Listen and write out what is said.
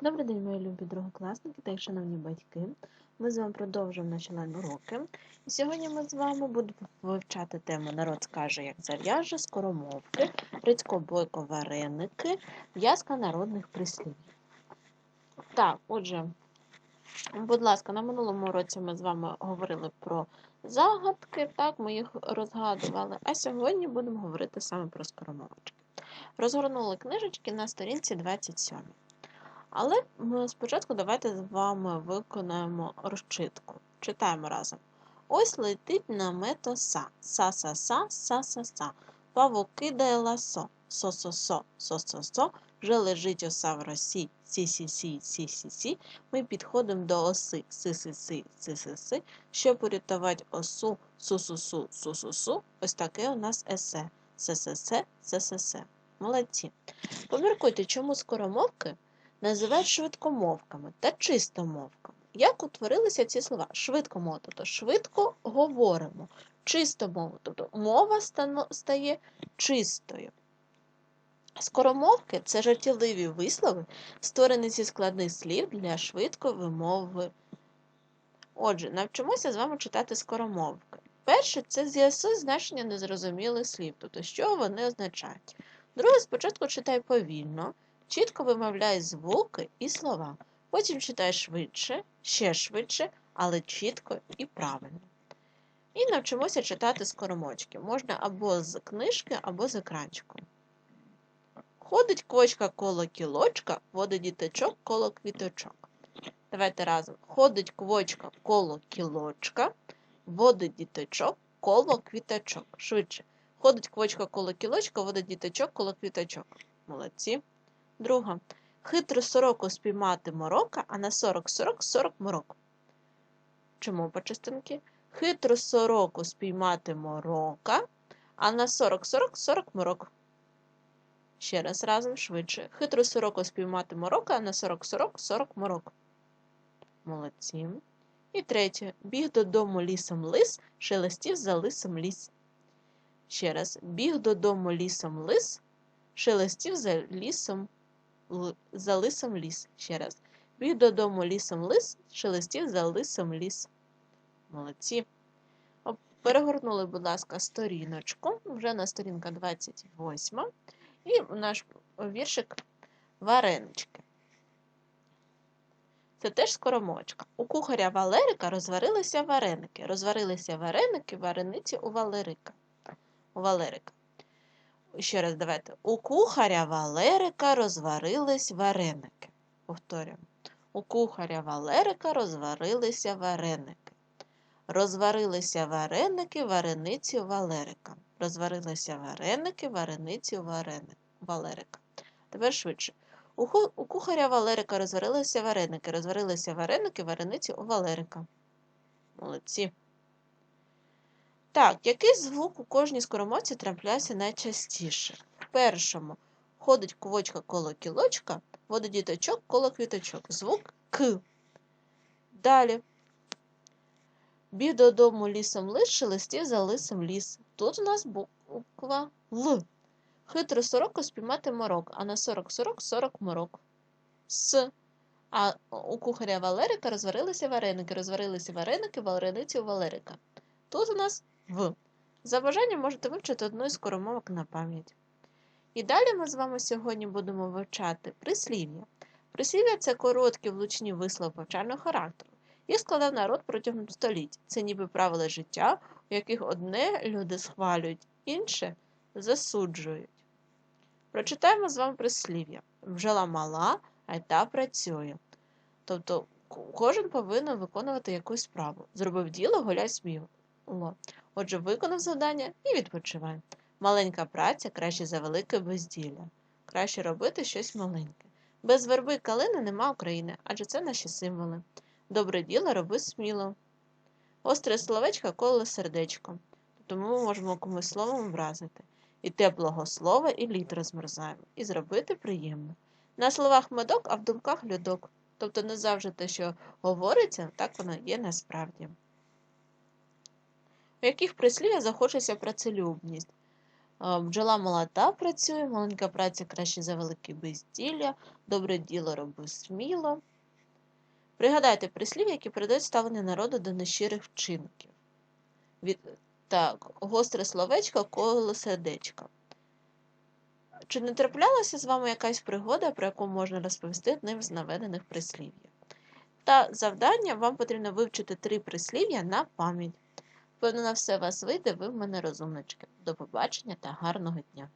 Добрий день, мої любі другокласники та й шановні батьки. Ми з вами продовжуємо наші лайн-уроки. І сьогодні ми з вами будемо вивчати тему Народ скаже, як зав'яже, скоромовки, Рицько бойко вареники, в'язка народних прислів. Так, отже, будь ласка, на минулому році ми з вами говорили про загадки, так, ми їх розгадували, а сьогодні будемо говорити саме про скоромовочки. Розгорнули книжечки на сторінці 27. Але ми спочатку давайте з вами виконаємо розчитку. Читаємо разом. Ось летить намет оса. Са-са-са, са-са-са. Павук кидає ласо. Со-со-со, со-со-со. Вже лежить оса в росі. Сі-сі-сі, сі-сі-сі. Ми підходимо до оси. Си-си-си, си-си-си. Щоб порятувати осу, су-су-су, су-су-су. Ось таке у нас есе. Се-се-се, се-се-се. Молодці. Поміркуйте, чому скоромовки називають швидкомовками та чистомовками. Як утворилися ці слова? Швидкомова, тобто швидко говоримо, чистомова, тобто мова стає чистою. Скоромовки це жартівливі вислови, створені зі складних слів для швидкої вимови. Отже, навчимося з вами читати скоромовки. Перше це з'ясуй значення незрозумілих слів, тобто що вони означають. Друге, спочатку читай повільно. Чітко вимовляй звуки і слова. Потім читай швидше, ще швидше, але чітко і правильно. І навчимося читати скоромочки. Можна або з книжки, або з екранчику. Ходить кочка коло кілочка, водить діточок коло квіточок. Давайте разом. Ходить квочка коло кілочка, водить діточок коло квіточок. Швидше. Ходить квочка коло кілочка, водить діточок коло квіточок. Молодці. Друга. Хитру сороку спіймати морока, а на 40-40 40 морок. Чому по частинки? Хитру сороку спіймати морока, а на 40-40 40 морок. Ще раз разом швидше. Хитру сороку спіймати морока, а на 40-40 40 морок. Молодці. І третє. Біг додому лісом лис, шелестів за лисом ліс. Ще раз. Біг додому лісом лис, шелестів за лісом за лисом ліс. Ще раз. Біг додому лісом лис, шелестів за лисом ліс. Молодці. Перегорнули, будь ласка, сторіночку. Вже на сторінка 28. І наш віршик варенички. Це теж скоромочка. У кухаря Валерика розварилися вареники. Розварилися вареники, варениці у Валерика. У Валерика. Ще раз давайте. У кухаря Валерика розварились вареники. Повторюємо. У кухаря Валерика розварилися вареники. Розварилися вареники, варениці Валерика. Розварилися вареники, варениці у Валерика. Тепер швидше. У кухаря Валерика розварилися вареники. Розварилися вареники, варениці у Валерика. Молодці. Так, який звук у кожній скоромовці трапляється найчастіше? В першому ходить кувочка коло кілочка, водить діточок коло квіточок. Звук К. Далі. Біг додому лісом лис, шелестів за лисом ліс. Тут у нас буква Л. Хитру сороку спіймати морок, а на 40-40 40 морок. С. А у кухаря Валерика розварилися вареники. Розварилися вареники, варениці у Валерика. Тут у нас в. За бажанням можете вивчити одну із скоромовок на пам'ять. І далі ми з вами сьогодні будемо вивчати прислів'я. Прислів'я це короткі влучні вислови повчального характеру. Їх складав народ протягом століть. Це ніби правила життя, у яких одне люди схвалюють, інше засуджують. Прочитаємо з вами прислів'я. Бджола мала, а й та працює. Тобто кожен повинен виконувати якусь справу. Зробив діло, гуляй сміло. Отже, виконав завдання і відпочивай. Маленька праця краще за велике безділля. Краще робити щось маленьке. Без верби калини нема України, адже це наші символи. Добре діло роби сміло. Остре словечко коло сердечко. Тому ми можемо комусь словом вразити. І теплого слова, і літ розмерзаємо, і зробити приємно. На словах медок, а в думках льодок. Тобто не завжди те, що говориться, так воно є насправді у яких прислів'я захочеться працелюбність. Е, Бджола молода працює, маленька праця краще за велике безділля, добре діло роби сміло. Пригадайте прислів'я, які передають ставлення народу до нещирих вчинків. Від... Так, гостре словечко, коло сердечка. Чи не траплялася з вами якась пригода, про яку можна розповісти одним з наведених прислів'я? Та завдання вам потрібно вивчити три прислів'я на пам'ять. Впевнена, все вас вийде, ви в мене розумнички. До побачення та гарного дня!